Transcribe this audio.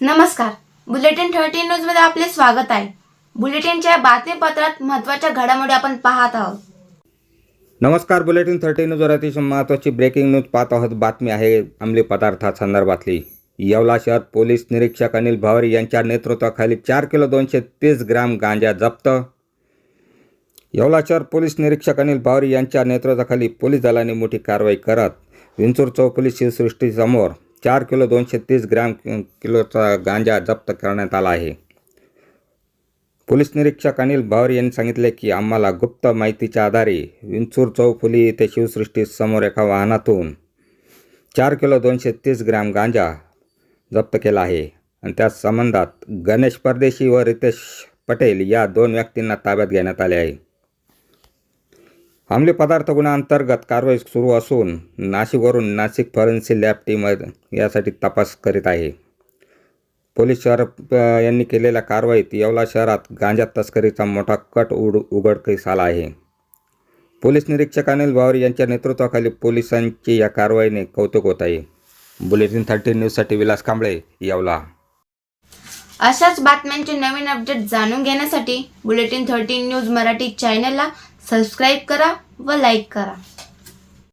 नमस्कार. Bulletin thirteen न्यूजमध्ये आपले स्वागत आहे. बुलेटिनच्या बातमीपत्रात महत्त्वाच्या घडामोडी आपण पाहत आहोत. नमस्कार बुलेटिन थर्टी न्यूजवर अतिशय महत्वाची ब्रेकिंग न्यूज पाहत आहोत. बातमी आहे अंमली पदार्थासंदर्भातली येवला शहर पोलीस निरीक्षक अनिल भावरी यांच्या नेतृत्वाखाली चार किलो दोनशे तीस ग्राम गांजा जप्त. येवला शहर पोलीस निरीक्षक अनिल भावरी यांच्या नेतृत्वाखाली पोलीस दलाने मोठी कारवाई करत विंचूर चौक शिवसृष्टीसमोर चार किलो दोनशे तीस ग्राम किलोचा गांजा जप्त करण्यात आला आहे. पोलीस निरीक्षक अनिल भावर यांनी सांगितले की आम्हाला गुप्त माहितीच्या आधारे विंचूर चौफुली येथे शिवसृष्टी समोर एका वाहनातून चार किलो दोनशे तीस ग्राम गांजा जप्त केला आहे. आणि त्या संबंधात गणेश परदेशी व रितेश पटेल या दोन व्यक्तींना ताब्यात घेण्यात आले आहे. अंमली पदार्थ गुन्ह्याअंतर्गत कारवाई सुरू असून नाशिकवरून नाशिक फॉरेन्सिक लॅब टीम यासाठी तपास करीत आहे. पोलीस शहर यांनी केलेल्या कारवाईत येवला शहरात गांजा तस्करीचा मोठा कट उड उघडकीस आला आहे. पोलीस निरीक्षक अनिल भावरी यांच्या नेतृत्वाखाली पोलिसांची या कारवाईने कौतुक होत आहे. बुलेटिन थर्टी न्यूजसाठी विलास कांबळे यावला. अशाच बातम्यांचे नवीन अपडेट जाणून घेण्यासाठी बुलेटिन थर्टी न्यूज मराठी चॅनलला सबस्क्राईब करा व लाईक करा.